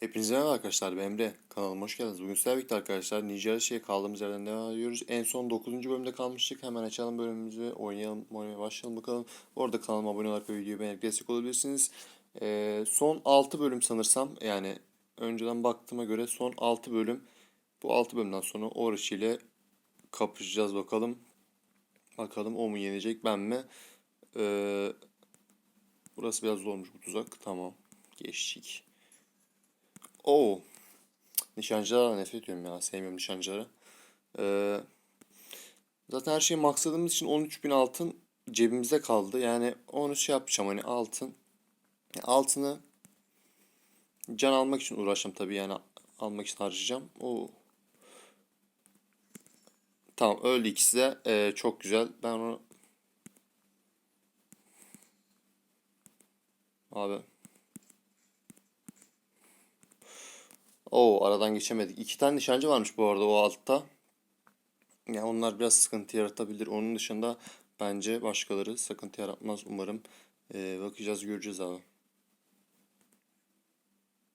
Hepinize merhaba arkadaşlar ben Emre. Kanalıma hoş geldiniz. Bugün sizlerle birlikte arkadaşlar Nijerya şeye kaldığımız yerden devam ediyoruz. En son 9. bölümde kalmıştık. Hemen açalım bölümümüzü oynayalım, oynamaya başlayalım bakalım. Bu arada kanalıma abone olarak ve videoyu beğenip destek olabilirsiniz. Ee, son 6 bölüm sanırsam yani önceden baktığıma göre son 6 bölüm. Bu 6 bölümden sonra Orochi ile kapışacağız bakalım. Bakalım o mu yenecek ben mi? Ee, burası biraz zormuş bu tuzak. Tamam geçtik. Oo. Nişancılara nefret ediyorum ya. Sevmiyorum nişancıları. Ee, zaten her şey maksadımız için 13.000 altın cebimizde kaldı. Yani onu şey yapacağım hani altın. Altını can almak için uğraşacağım tabii yani almak için harcayacağım. O Tamam öldü ikisi de. Ee, çok güzel. Ben onu Abi Oo aradan geçemedik. İki tane nişancı varmış bu arada o altta. Yani onlar biraz sıkıntı yaratabilir. Onun dışında bence başkaları sıkıntı yaratmaz umarım. Ee, bakacağız göreceğiz abi.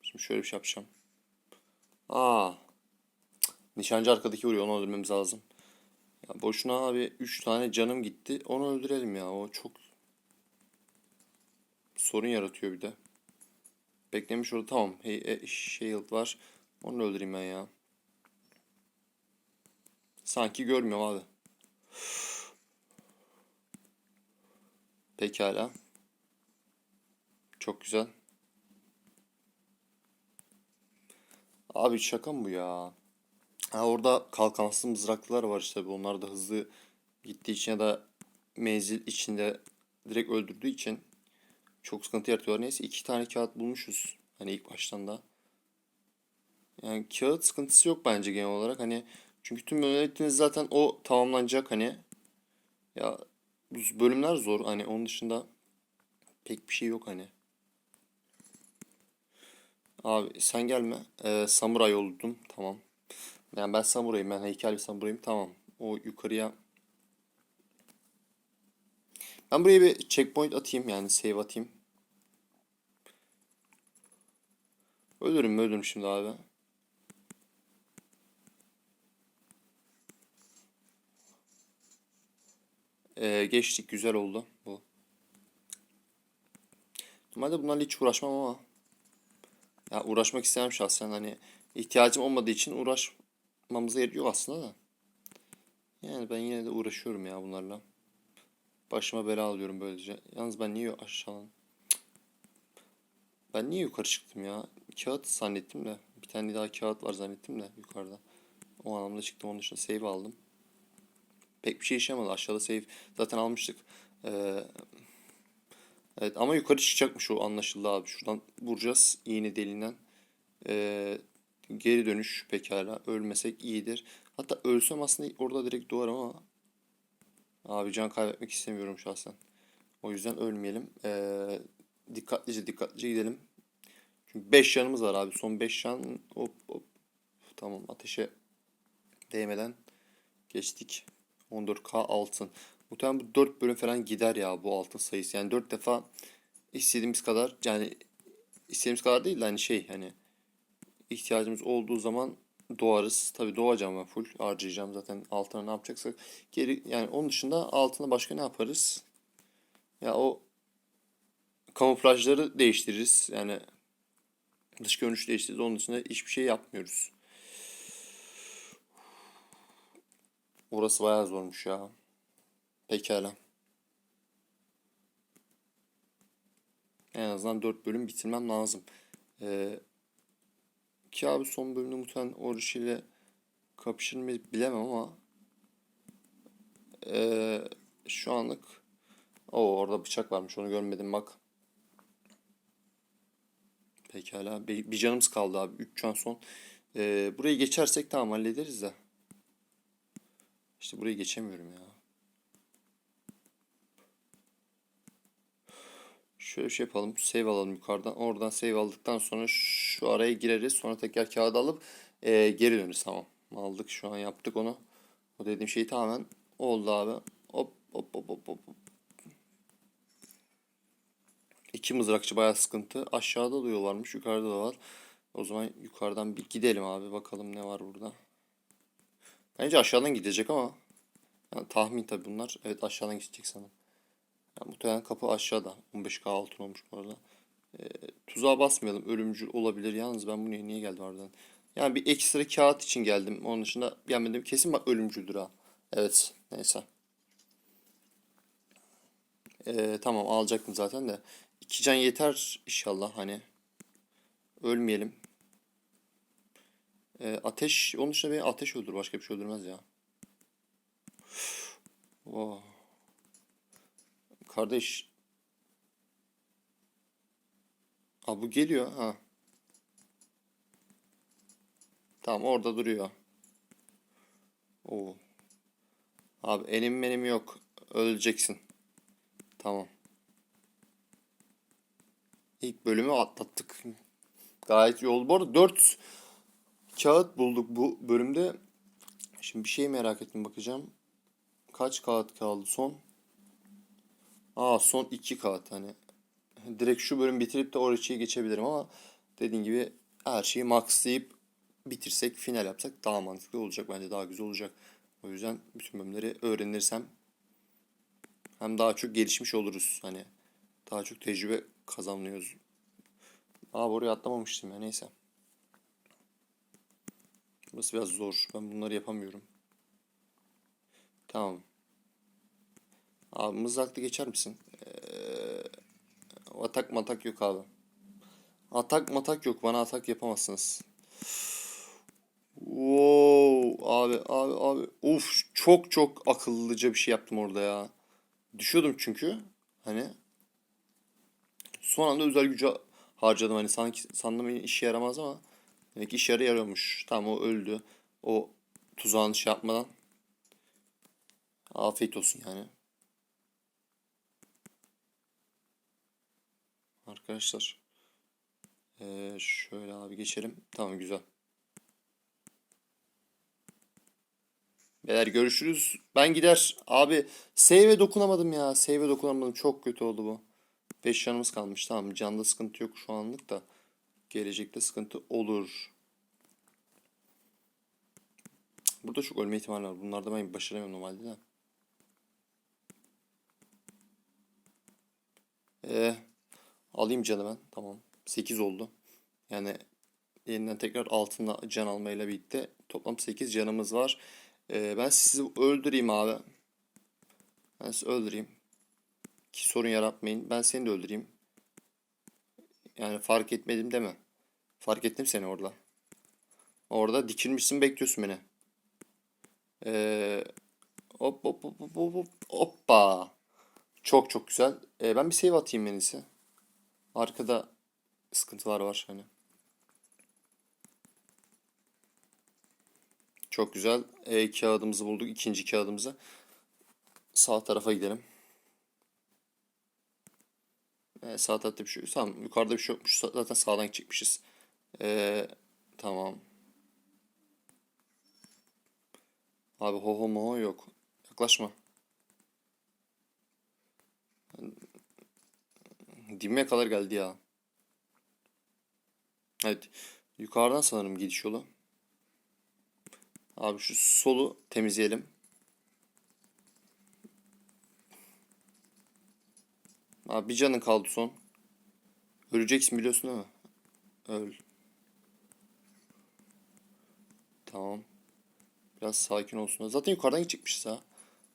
Şimdi şöyle bir şey yapacağım. Aa. Nişancı arkadaki vuruyor. Onu öldürmemiz lazım. Ya boşuna abi 3 tane canım gitti. Onu öldürelim ya. O çok sorun yaratıyor bir de. Beklemiş orada tamam. Hey, e, Shield var. Onu öldüreyim ben ya. Sanki görmüyorum abi. Pekala. Çok güzel. Abi şaka mı bu ya? Ha, orada kalkansız mızraklılar var işte. Onlar da hızlı gittiği için ya da menzil içinde direkt öldürdüğü için çok sıkıntı yaratıyorlar. Neyse iki tane kağıt bulmuşuz. Hani ilk baştan da. Yani kağıt sıkıntısı yok bence genel olarak. Hani çünkü tüm bölümleriniz zaten o tamamlanacak hani. Ya bölümler zor. Hani onun dışında pek bir şey yok hani. Abi sen gelme. Ee, samuray oldum. Tamam. Yani ben samurayım. Ben heykel bir samurayım. Tamam. O yukarıya ben buraya bir checkpoint atayım yani save atayım. Ölürüm ölürüm şimdi abi. Ee, geçtik güzel oldu bu. Normalde bunlarla hiç uğraşmam ama ya uğraşmak istemem şahsen hani ihtiyacım olmadığı için uğraşmamıza gerek yok aslında da. Yani ben yine de uğraşıyorum ya bunlarla. Başıma bela alıyorum böylece. Yalnız ben niye aşağı Ben niye yukarı çıktım ya? Kağıt zannettim de. Bir tane daha kağıt var zannettim de yukarıda. O anlamda çıktım. Onun dışında save aldım. Pek bir şey işlemadı. Aşağıda save zaten almıştık. Ee, evet ama yukarı çıkacakmış o anlaşıldı abi. Şuradan vuracağız iğne deliğinden. Ee, geri dönüş pekala. Ölmesek iyidir. Hatta ölsem aslında orada direkt doğarım ama Abi can kaybetmek istemiyorum şahsen. O yüzden ölmeyelim. Ee, dikkatlice dikkatlice gidelim. Çünkü 5 canımız var abi. Son 5 can. Hop hop. Tamam ateşe değmeden geçtik. 14k altın. Muhtemelen bu 4 bölüm falan gider ya bu altın sayısı. Yani 4 defa istediğimiz kadar yani istediğimiz kadar değil de hani şey hani ihtiyacımız olduğu zaman doğarız. Tabii doğacağım ben full harcayacağım zaten altına ne yapacaksak. Geri yani onun dışında altına başka ne yaparız? Ya o kamuflajları değiştiririz. Yani dış görünüş değiştiririz. Onun dışında hiçbir şey yapmıyoruz. Orası bayağı zormuş ya. Pekala. En azından 4 bölüm bitirmem lazım. Ee, ki abi son bölümde muhtemelen Orochi ile kapışır mı bilemem ama ee, şu anlık o orada bıçak varmış onu görmedim bak. Pekala bir, bir canımız kaldı abi 3 can son. Ee, burayı geçersek tamam hallederiz de. İşte burayı geçemiyorum ya. Şöyle bir şey yapalım. Save alalım yukarıdan. Oradan save aldıktan sonra şu araya gireriz. Sonra tekrar kağıdı alıp e, geri döneriz. Tamam. Aldık şu an yaptık onu. O dediğim şey tamamen oldu abi. Hop hop hop hop hop. İki mızrakçı bayağı sıkıntı. Aşağıda da yol varmış. Yukarıda da var. O zaman yukarıdan bir gidelim abi. Bakalım ne var burada. Bence aşağıdan gidecek ama. Yani tahmin tabii bunlar. Evet aşağıdan gidecek sanırım. Yani muhtemelen kapı aşağıda. 15k altın olmuş bu arada. Ee, tuzağa basmayalım. Ölümcül olabilir. Yalnız ben buraya niye geldim harbiden? Yani bir ekstra kağıt için geldim. Onun dışında gelmedim. Kesin bak ölümcüldür ha. Evet. Neyse. Ee, tamam alacaktım zaten de. İki can yeter inşallah hani. Ölmeyelim. Ee, ateş, onun dışında beni ateş öldür. Başka bir şey öldürmez ya. Oh. Kardeş. Ha bu geliyor ha. Tamam orada duruyor. Oo. Abi elim benim yok. Öleceksin. Tamam. İlk bölümü atlattık. Gayet oldu. Bu arada 4 kağıt bulduk bu bölümde. Şimdi bir şey merak ettim bakacağım. Kaç kağıt kaldı son? Aa son 2 kağıt hani. Direkt şu bölüm bitirip de oraya geçebilirim ama dediğin gibi her şeyi maxlayıp bitirsek final yapsak daha mantıklı olacak bence daha güzel olacak. O yüzden bütün bölümleri öğrenirsem hem daha çok gelişmiş oluruz. Hani daha çok tecrübe kazanıyoruz. Aa oraya atlamamıştım ya neyse. Burası biraz zor. Ben bunları yapamıyorum. Tamam. Abi mızraklı geçer misin? Ee, atak matak yok abi. Atak matak yok. Bana atak yapamazsınız. Wow abi abi abi. Uf çok çok akıllıca bir şey yaptım orada ya. Düşüyordum çünkü. Hani son anda özel gücü harcadım. Hani sanki sandım işe yaramaz ama demek ki işe yarıyormuş. Tamam o öldü. O tuzağını şey yapmadan. Afiyet olsun yani. Arkadaşlar. Ee, şöyle abi geçelim. Tamam güzel. Beyler görüşürüz. Ben gider. Abi save'e dokunamadım ya. Save'e dokunamadım. Çok kötü oldu bu. 5 canımız kalmış. Tamam canda sıkıntı yok şu anlık da. Gelecekte sıkıntı olur. Burada çok ölme ihtimali var. Bunlarda ben başaramıyorum normalde de. Ee, alayım canı ben. Tamam. 8 oldu. Yani yeniden tekrar altında can almayla birlikte toplam 8 canımız var. Ee, ben sizi öldüreyim abi. Ben sizi öldüreyim. Ki sorun yaratmayın. Ben seni de öldüreyim. Yani fark etmedim deme. Fark ettim seni orada. Orada dikilmişsin bekliyorsun beni. Ee, hop hop hop hop hop hop. Hoppa. Çok çok güzel. Ee, ben bir save atayım en iyisi. Arkada sıkıntılar var hani. Çok güzel. E, kağıdımızı bulduk. İkinci kağıdımızı. Sağ tarafa gidelim. E, sağ tarafta bir şey yok. Tamam yukarıda bir şey yokmuş. Zaten sağdan çıkmışız. E, tamam. Abi ho ho mo yok. Yaklaşma. Dibime kadar geldi ya. Evet. Yukarıdan sanırım gidiş yolu. Abi şu solu temizleyelim. Abi bir canın kaldı son. Öleceksin biliyorsun mi? Öl. Tamam. Biraz sakin olsun. Zaten yukarıdan gidecekmişiz ha.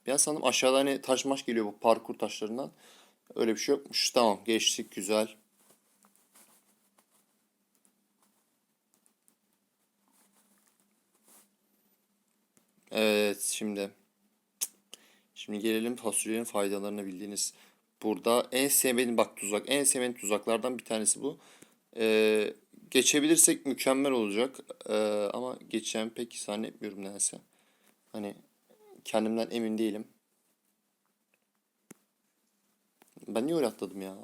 Ben sandım aşağıda hani taş maş geliyor bu parkur taşlarından. Öyle bir şey yokmuş. Tamam geçtik güzel. Evet şimdi. Şimdi gelelim fasulyenin faydalarını bildiğiniz. Burada en sevmediğim bak tuzak. En sevmediğim tuzaklardan bir tanesi bu. Ee, geçebilirsek mükemmel olacak. Ee, ama geçeceğimi pek zannetmiyorum nedense. Hani kendimden emin değilim. Ben niye öyle atladım ya?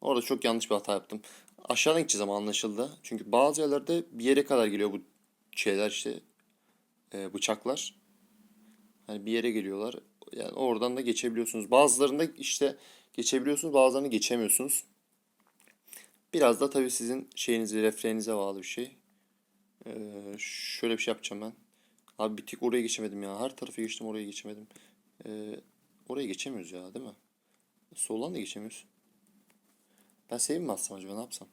Orada çok yanlış bir hata yaptım. Aşağıdan gideceğiz ama anlaşıldı. Çünkü bazı yerlerde bir yere kadar geliyor bu şeyler işte e, bıçaklar. Hani bir yere geliyorlar. Yani oradan da geçebiliyorsunuz. Bazılarında işte geçebiliyorsunuz, bazılarını geçemiyorsunuz. Biraz da tabii sizin şeyinizi, refleksinize bağlı bir şey. Ee, şöyle bir şey yapacağım ben. Abi bir tek oraya geçemedim ya. Her tarafa geçtim oraya geçemedim. Ee, oraya geçemiyoruz ya değil mi? Soldan da geçemiyoruz. Ben save mi atsam acaba ne yapsam?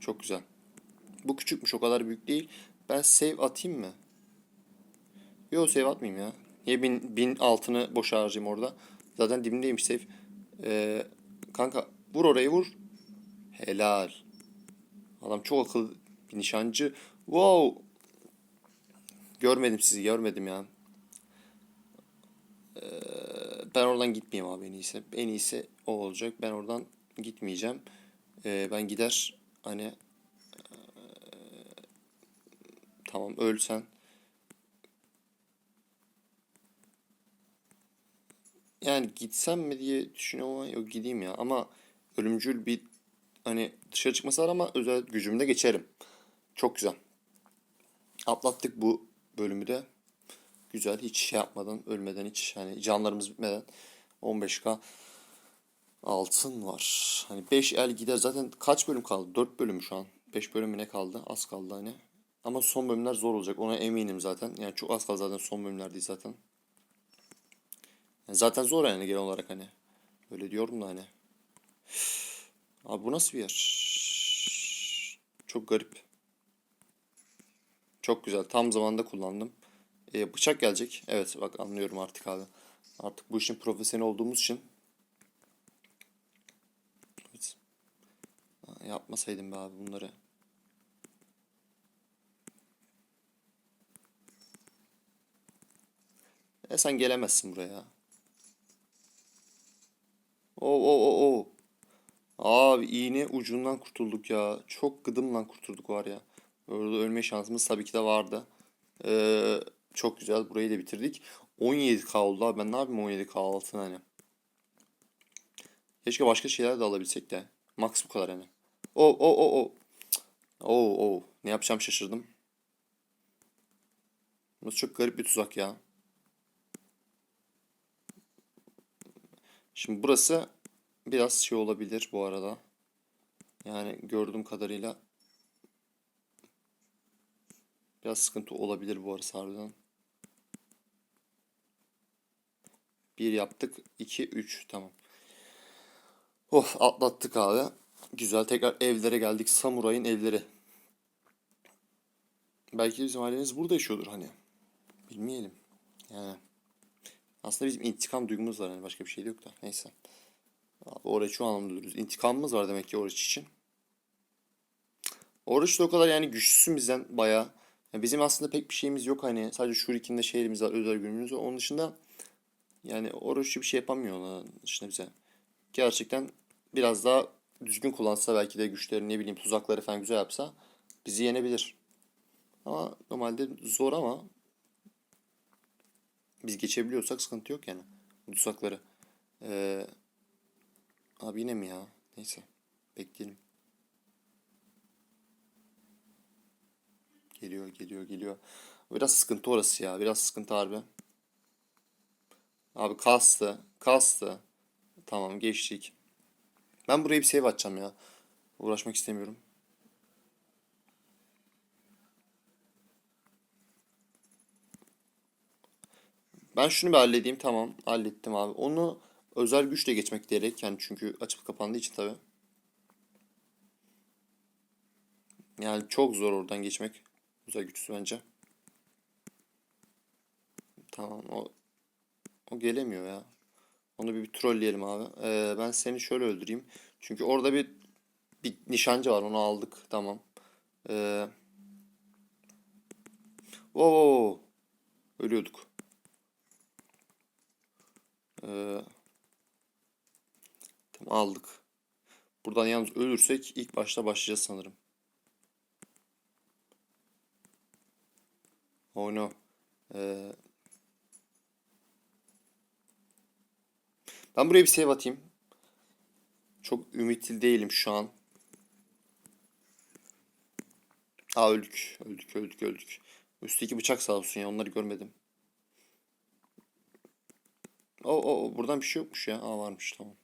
Çok güzel. Bu küçükmüş o kadar büyük değil. Ben save atayım mı? Yo save atmayayım ya. Niye bin, bin altını boşa harcayayım orada? Zaten dibindeymiş save. Ee, kanka vur orayı vur. Helal. Adam çok akıllı bir nişancı. Wow. Görmedim sizi görmedim ya. Ee, ben oradan gitmeyeyim abi en iyisi. En iyisi o olacak. Ben oradan gitmeyeceğim. Ee, ben gider hani ee, tamam ölsen yani gitsem mi diye düşünüyorum ama yok gideyim ya ama ölümcül bir hani dışarı çıkması var ama özel gücümde geçerim. Çok güzel. Atlattık bu bölümü de. Güzel hiç şey yapmadan ölmeden hiç hani canlarımız bitmeden 15k altın var. Hani 5 el gider zaten kaç bölüm kaldı? 4 bölüm şu an. 5 bölüm mü ne kaldı? Az kaldı hani. Ama son bölümler zor olacak. Ona eminim zaten. Yani çok az kaldı zaten son bölümler değil zaten. Zaten zor yani genel olarak hani. Öyle diyorum da hani. Abi bu nasıl bir yer? Çok garip. Çok güzel. Tam zamanda kullandım. Ee, bıçak gelecek. Evet bak anlıyorum artık abi. Artık bu işin profesyonel olduğumuz için. Evet. Yapmasaydım be abi bunları. E sen gelemezsin buraya. Oo oo oo oo. Abi iğne ucundan kurtulduk ya. Çok gıdımla kurtulduk var ya. Orada ölme şansımız tabii ki de vardı. Ee, çok güzel. Burayı da bitirdik. 17k oldu abi. Ben ne yapayım 17k altın hani. Keşke başka şeyler de alabilsek de. Max bu kadar yani. O o o o. Oo o. Ne yapacağım şaşırdım. Burası çok garip bir tuzak ya. Şimdi burası biraz şey olabilir bu arada. Yani gördüğüm kadarıyla biraz sıkıntı olabilir bu arası harbiden. Bir yaptık. 2, 3. Tamam. Oh atlattık abi. Güzel. Tekrar evlere geldik. Samuray'ın evleri. Belki bizim ailemiz burada yaşıyordur hani. Bilmeyelim. Yani. Aslında bizim intikam duygumuz var. Yani başka bir şey yok da. Neyse. Abi Oruç şu anlamda diyoruz. İntikamımız var demek ki Oruç için. Oruç da o kadar yani güçlüsün bizden bayağı. Yani bizim aslında pek bir şeyimiz yok hani. Sadece Shuriken'de şehrimiz var, özel günümüz var. Onun dışında yani Oruç bir şey yapamıyor onun dışında bize. Gerçekten biraz daha düzgün kullansa belki de güçlerini ne bileyim tuzakları falan güzel yapsa bizi yenebilir. Ama normalde zor ama biz geçebiliyorsak sıkıntı yok yani. Bu tuzakları. Ee, abi yine mi ya? Neyse. Bekleyelim. Geliyor, geliyor, geliyor. Biraz sıkıntı orası ya. Biraz sıkıntı harbi. Abi kastı. Kastı. Tamam geçtik. Ben buraya bir save atacağım ya. Uğraşmak istemiyorum. Ben şunu bir halledeyim. Tamam. Hallettim abi. Onu özel güçle geçmek gerek. Yani çünkü açıp kapandığı için tabii. Yani çok zor oradan geçmek. Özel güçsüz bence. Tamam o o gelemiyor ya. Onu bir, bir trolleyelim abi. Ee, ben seni şöyle öldüreyim. Çünkü orada bir bir nişancı var. Onu aldık. Tamam. Ee, oo, ölüyorduk. Ee, tamam aldık. Buradan yalnız ölürsek ilk başta başlayacağız sanırım. Oh no. Ee, ben buraya bir save atayım. Çok ümitli değilim şu an. Aa öldük. Öldük öldük öldük. Üstteki bıçak sağ olsun ya onları görmedim. O, o, o, buradan bir şey yokmuş ya. Aa varmış tamam.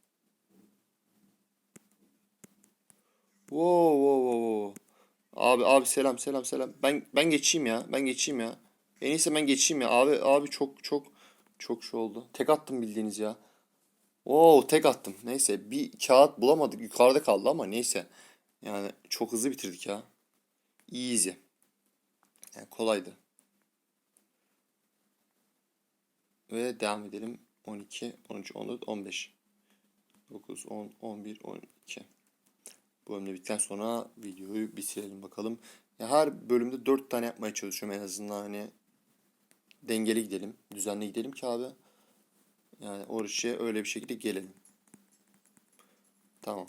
Wow, wow, wow, wow. Abi abi selam selam selam. Ben ben geçeyim ya. Ben geçeyim ya. En iyisi ben geçeyim ya. Abi abi çok çok çok şey oldu. Tek attım bildiğiniz ya. Oo tek attım. Neyse bir kağıt bulamadık. Yukarıda kaldı ama neyse. Yani çok hızlı bitirdik ya. Easy. Yani kolaydı. Ve devam edelim. 12, 13, 14, 15. 9, 10, 11, 12. Bu bölümde bittikten sonra videoyu bitirelim bakalım. Ya her bölümde 4 tane yapmaya çalışıyorum en azından hani dengeli gidelim, düzenli gidelim ki abi. Yani oraya öyle bir şekilde gelelim. Tamam.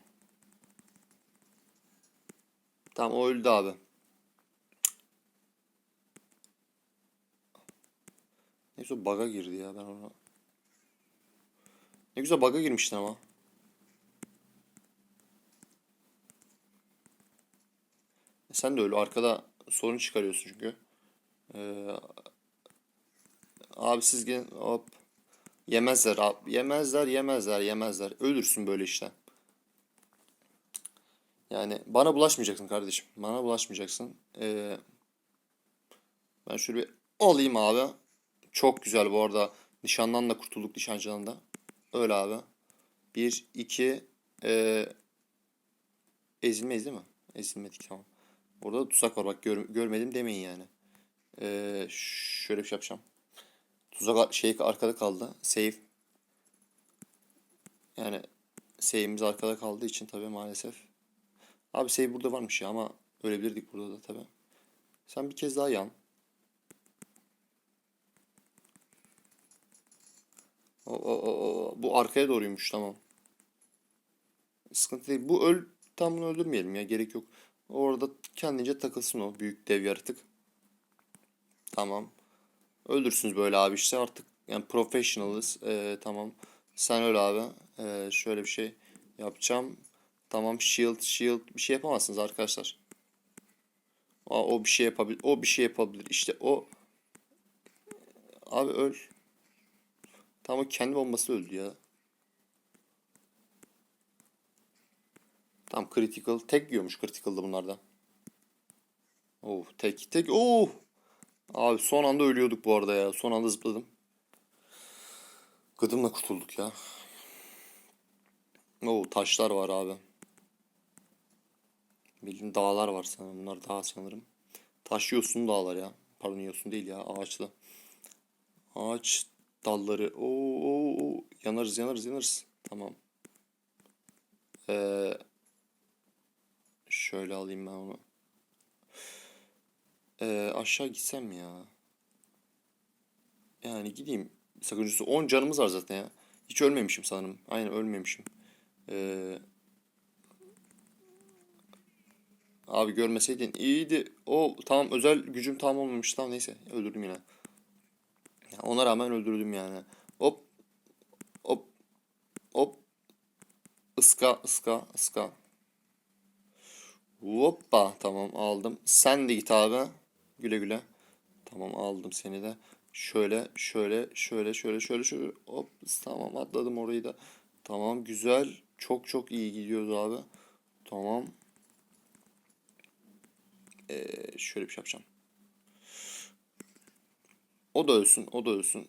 Tamam o öldü abi. Neyse o bug'a girdi ya ben ona. Ne güzel bug'a girmiştin ama. E Sen de öyle arkada sorun çıkarıyorsun çünkü. Ee, abi siz gelin hop. Yemezler abi. Yemezler yemezler yemezler. Ölürsün böyle işte. Yani bana bulaşmayacaksın kardeşim. Bana bulaşmayacaksın. Ee, ben şöyle bir alayım abi. Çok güzel bu arada. Nişandan da kurtulduk nişancıdan da. Öyle abi. Bir, iki, ee, ezilmeyiz değil mi? Ezilmedik tamam. Orada da tuzak var bak gör, görmedim demeyin yani. Ee, şöyle bir şey yapacağım. Tuzak şey arkada kaldı. Save. Yani save'imiz arkada kaldığı için tabii maalesef. Abi save burada varmış ya ama ölebilirdik burada da tabii. Sen bir kez daha yan. O, o, o. Bu arkaya doğruymuş tamam. Sıkıntı değil. Bu öl tam bunu öldürmeyelim ya gerek yok. Orada kendince takılsın o büyük dev yaratık. Tamam. Öldürsünüz böyle abi işte artık yani professionalız. Ee, tamam. Sen öl abi. Ee, şöyle bir şey yapacağım. Tamam shield shield bir şey yapamazsınız arkadaşlar. Aa, o bir şey yapabilir. O bir şey yapabilir. İşte o abi öl. Tamam o kendi bombası öldü ya. Tam critical. Tek yiyormuş critical'da bunlarda. Oh tek tek. Oh. Abi son anda ölüyorduk bu arada ya. Son anda zıpladım. Gıdımla kurtulduk ya. Oo taşlar var abi. Bildiğin dağlar var sanırım. Bunlar dağ sanırım. Taş yosun dağlar ya. Pardon yosun değil ya ağaçlı. Ağaç dalları. Oo, oo, oo. yanarız yanarız yanarız. Tamam. Ee, şöyle alayım ben onu. Ee, aşağı gitsem ya? Yani gideyim. Sakıncası 10 canımız var zaten ya. Hiç ölmemişim sanırım. Aynen ölmemişim. Ee, abi görmeseydin iyiydi. O tamam özel gücüm tam olmamış. Tamam neyse öldürdüm yine. Ya ona rağmen öldürdüm yani. Hop. Hop. Hop. Iska ıska ıska. Hoppa tamam aldım. Sen de git abi. Güle güle. Tamam aldım seni de. Şöyle şöyle şöyle şöyle şöyle şöyle hop tamam atladım orayı da. Tamam güzel. Çok çok iyi gidiyoruz abi. Tamam. Ee, şöyle bir şey yapacağım. O da ölsün. O da ölsün.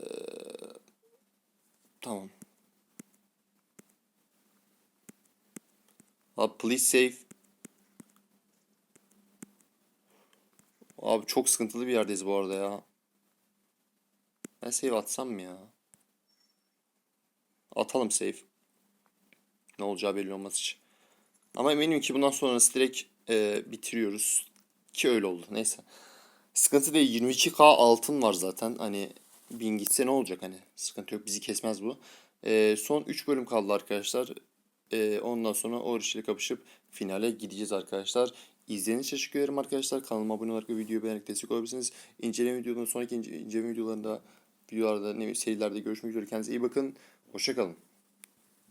Ee, tamam. Abi please save. Abi çok sıkıntılı bir yerdeyiz bu arada ya. Ben save atsam mı ya? Atalım save. Ne olacağı belli olmaz hiç. Ama eminim ki bundan sonrası direkt e, bitiriyoruz. Ki öyle oldu. Neyse. Sıkıntı değil. 22k altın var zaten. Hani bin gitse ne olacak hani. Sıkıntı yok. Bizi kesmez bu. E, son 3 bölüm kaldı arkadaşlar. E, ondan sonra o ile kapışıp finale gideceğiz arkadaşlar. İzlediğiniz için teşekkür ederim arkadaşlar. Kanalıma abone olarak videoyu beğenerek destek olabilirsiniz. İnceleme videolarında sonraki ince, inceleme videolarında videolarda ne serilerde görüşmek üzere. Kendinize iyi bakın. Hoşçakalın.